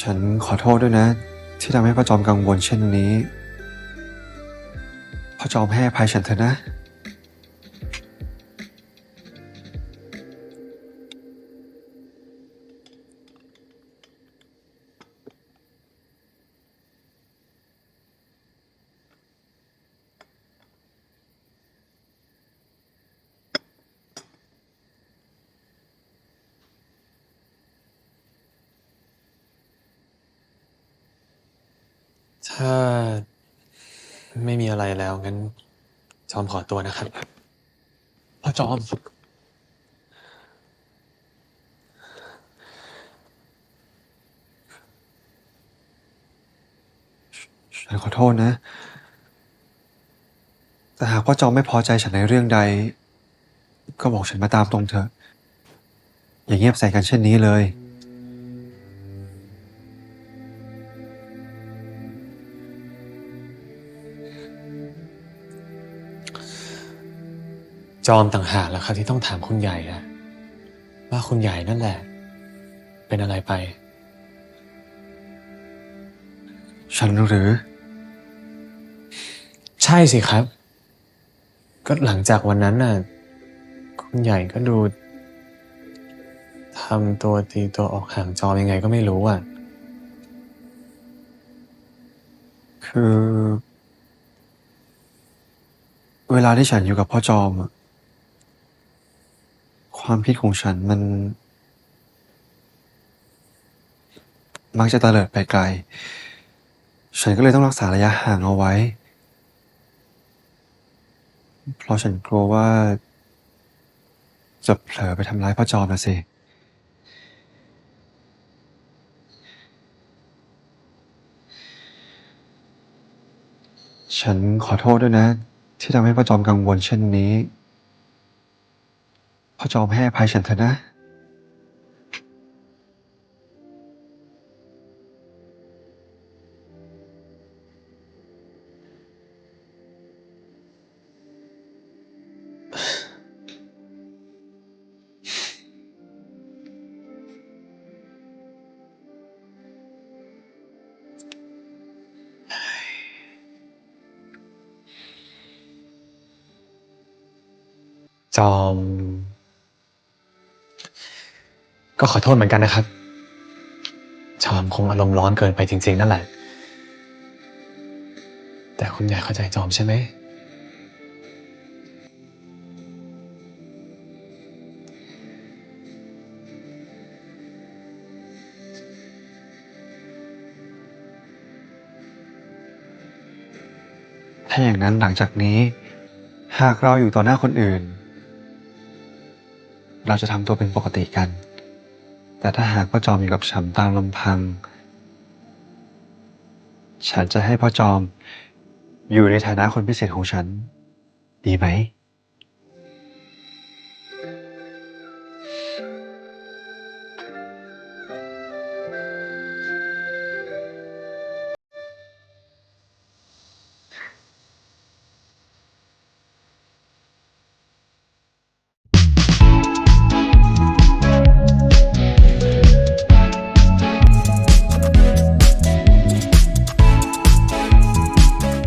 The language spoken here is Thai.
ฉันขอโทษด้วยนะ ที่ทำให้พ่อจอมกังวลเช่นนี้ พ่อจอมให้อภัยฉันเถอะนะ ถ้าไม่มีอะไรแล้วงั้น จอมขอตัวนะครับ พ่อจอม ฉันขอโทษนะ แต่หากพ่อจอมไม่พอใจฉันในเรื่องใด ก็บอกฉันมาตามตรงเถอะ อย่าเงียบใส่กันเช่นนี้เลย จอมต่างหากแล้วครับที่ต้องถามคุณใหญ่อะว่าคุณใหญ่นั่นแหละ เป็นอะไรไป ฉันหรือ ใช่สิครับ ก็หลังจากวันนั้นน่ะ คุณใหญ่ก็ดูทำตัวตีตัวออกห่างจอมยังไงก็ไม่รู้อะ คือ เวลาที่ฉันอยู่กับพ่อจอมอะ ความคิดของฉันมัน มักจะเลิดไปไกล ฉันก็เลยต้องรักษาระยะห่างเอาไว้ เพราะฉันกลัวว่า จะเผลอไปทำร้ายพ่อจอมนะสิ ฉันขอโทษด้วยนะ ที่ทำให้พ่อจอมกังวลเช่นนี้ พ่อจอมให้อภัยฉันเถอะนะ จอม ก็ขอโทษเหมือนกันนะครับจอมคงอารมณ์ร้อนเกินไปจริง ๆ นั่นแหละ แต่คุณใหญ่เข้าใจจอมใช่ไหม ถ้าอย่างนั้นหลังจากนี้ หากเราอยู่ต่อหน้าคนอื่น เราจะทำตัวเป็นปกติกัน แต่ถ้าหากพ่อจอมอยู่กับฉันตามลำพัง ฉันจะให้พ่อจอมอยู่ในฐานะคนพิเศษของฉัน ดีไหม